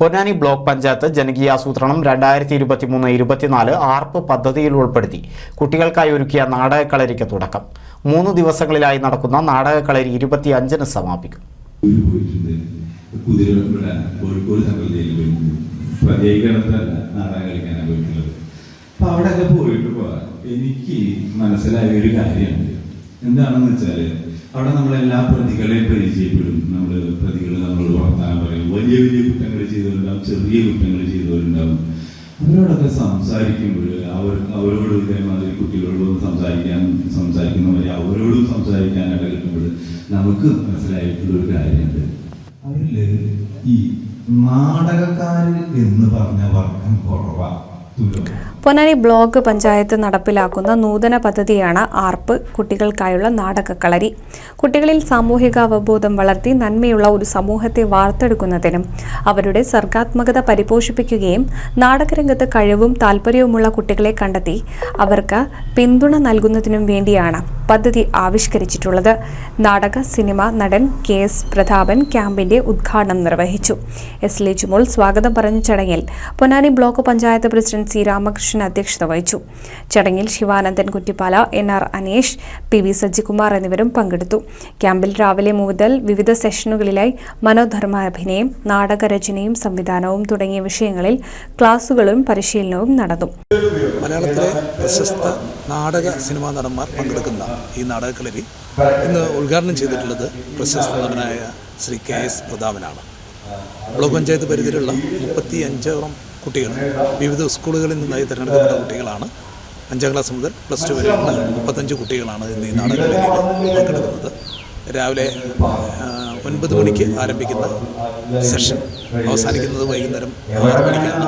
Ponnani block panchayat ജനകീയാസൂത്രണം രണ്ടായിരത്തി ഇരുപത്തി മൂന്ന് ഇരുപത്തിനാല് ആർപ്പ് പദ്ധതിയിൽ ഉൾപ്പെടുത്തി കുട്ടികൾക്കായി ഒരുക്കിയ നാടകക്കളരിക്ക് തുടക്കം. മൂന്ന് ദിവസങ്ങളിലായി നടക്കുന്ന നാടകക്കളരി ഇരുപത്തി അഞ്ചിന് സമാപിക്കും. അവിടെയൊക്കെ പോയിട്ട് എനിക്ക് മനസ്സിലായ ഒരു കാര്യമുണ്ട് എന്താണെന്ന് വെച്ചാൽ അവിടെ നമ്മൾ എല്ലാ പ്രതികളെയും പരിചയപ്പെടും. നമ്മൾ പ്രതികൾ നമ്മളോട് വർത്താനം പറയും. വലിയ വലിയ കുറ്റങ്ങൾ ചെയ്തവരുണ്ടാവും ചെറിയ കുറ്റങ്ങൾ ചെയ്തവരുണ്ടാവും. അവരോടൊക്കെ സംസാരിക്കുമ്പോൾ അവർ അവരോട് ഇതേമാതിരി കുട്ടികളോട് സംസാരിക്കാൻ സംസാരിക്കുന്ന മതി അവരോടും സംസാരിക്കാനൊക്കെ കിട്ടുമ്പോൾ നമുക്ക് മനസ്സിലായിട്ടുള്ള ഒരു കാര്യമുണ്ട്. അവരിൽ ഈ നാടകക്കാർ എന്ന് പറഞ്ഞ വർഗം കുറവാ. തുലം പൊന്നാനി ബ്ലോക്ക് പഞ്ചായത്ത് നടപ്പിലാക്കുന്ന നൂതന പദ്ധതിയാണ് ആർപ്പ് കുട്ടികൾക്കായുള്ള നാടകക്കളരി. കുട്ടികളിൽ സാമൂഹിക അവബോധം വളർത്തി നന്മയുള്ള ഒരു സമൂഹത്തെ വാർത്തെടുക്കുന്നതിനും അവരുടെ സർഗാത്മകത പരിപോഷിപ്പിക്കുകയും നാടകരംഗത്ത് കഴിവും താല്പര്യവുമുള്ള കുട്ടികളെ കണ്ടെത്തി അവർക്ക് പിന്തുണ നൽകുന്നതിനും വേണ്ടിയാണ് പദ്ധതി ആവിഷ്കരിച്ചിട്ടുള്ളത്. നാടക സിനിമ നടൻ കെ എസ് പ്രതാപൻ ക്യാമ്പിന്റെ ഉദ്ഘാടനം നിർവഹിച്ചു. എസ് ലിജുമോൾ സ്വാഗതം പറഞ്ഞ ചടങ്ങിൽ Ponnani block panchayat president C Ramakrishnan അധ്യക്ഷത വഹിച്ചു. ചടങ്ങിൽ Sivanandan Kuttippala N R Aneesh P V Sajikumar എന്നിവരും പങ്കെടുത്തു. ക്യാമ്പിൽ രാവിലെ മുതൽ വിവിധ സെഷനുകളിലായി മനോധർമ്മ മനോധർമാഭിനയം നാടകരചനയും സംവിധാനവും തുടങ്ങിയ വിഷയങ്ങളിൽ ക്ലാസുകളും പരിശീലനവും നടന്നു. മലയാളത്തിലെ പ്രശസ്ത നാടക സിനിമാ നടന്മാർ പങ്കെടുക്കുന്ന ഈ നാടകക്കളരി ഇന്ന് ഉദ്ഘാടനം ചെയ്തിട്ടുള്ളത് പ്രശസ്ത നടനായ ശ്രീ കെ എസ് പ്രതാപനാണ്. ബ്ലോക്ക് പഞ്ചായത്ത് പരിധിയിലുള്ള മുപ്പത്തി അഞ്ചോളം കുട്ടികൾ. വിവിധ സ്കൂളുകളിൽ നിന്നായി തിരഞ്ഞെടുക്കപ്പെട്ട കുട്ടികളാണ്. അഞ്ചാം ക്ലാസ് മുതൽ പ്ലസ് ടു വരെയുള്ള മുപ്പത്തഞ്ച് കുട്ടികളാണ് ഇന്ന് ഈ നാടകവേദിയിൽ പങ്കെടുക്കുന്നത്. രാവിലെ ഒൻപത് മണിക്ക് ആരംഭിക്കുന്ന സെഷൻ അവസാനിക്കുന്നത് വൈകുന്നേരം ആറ് മണിക്കാണ്.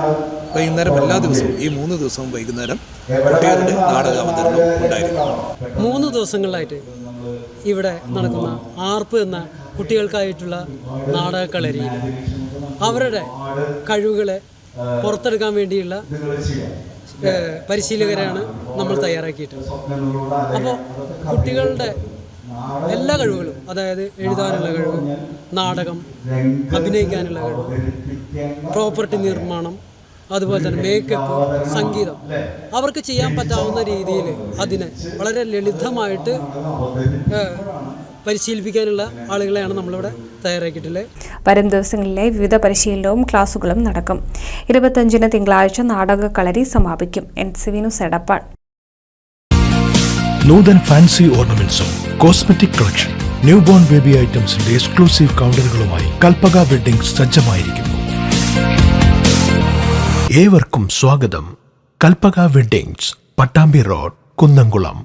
വൈകുന്നേരം എല്ലാ ദിവസവും ഈ മൂന്ന് ദിവസവും വൈകുന്നേരം കുട്ടികളുടെ നാടക അവതരണം ഉണ്ടായിരിക്കും. മൂന്ന് ദിവസങ്ങളിലായിട്ട് ഇവിടെ നടക്കുന്ന ആർപ്പ് എന്ന കുട്ടികൾക്കായിട്ടുള്ള നാടകക്കളരിയിൽ അവരുടെ കഴിവുകളെ പുറത്തെടുക്കാൻ വേണ്ടിയുള്ള പരിശീലകരാണ് നമ്മൾ തയ്യാറാക്കിയിട്ടുള്ളത്. അപ്പോൾ കുട്ടികളുടെ എല്ലാ കഴിവുകളും അതായത് എഴുതാനുള്ള കഴിവ് നാടകം അഭിനയിക്കാനുള്ള കഴിവ് പ്രോപ്പർട്ടി നിർമ്മാണം അതുപോലെ തന്നെ മേക്കപ്പ് സംഗീതം അവർക്ക് ചെയ്യാൻ പറ്റാവുന്ന രീതിയിൽ അതിനെ വളരെ ലളിതമായിട്ട് പരിശീലിപ്പിക്കാനുള്ള ആളുകളെയാണ് നമ്മളിവിടെ തയ്യാറാക്കിയിട്ടുള്ളത്. വരും ദിവസങ്ങളിലെ വിവിധ പരിശീലനവും ക്ലാസുകളും നടക്കും. ഇരുപത്തഞ്ചിന് തിങ്കളാഴ്ച നാടക കളരി സമാപിക്കും. N C V news Edappal. Nuthan fancy ഓർണമെന്റ്സും cosmetic collection new born baby ഐറ്റംസിന്റെ exclusive കൗണ്ടറുകളുമായി കൽപ്പക വെഡിംഗ് സജ്ജമായിരിക്കുന്നു. ഏവർക്കും സ്വാഗതം. Kalpaka weddings Pattambi road Kunnamkulam.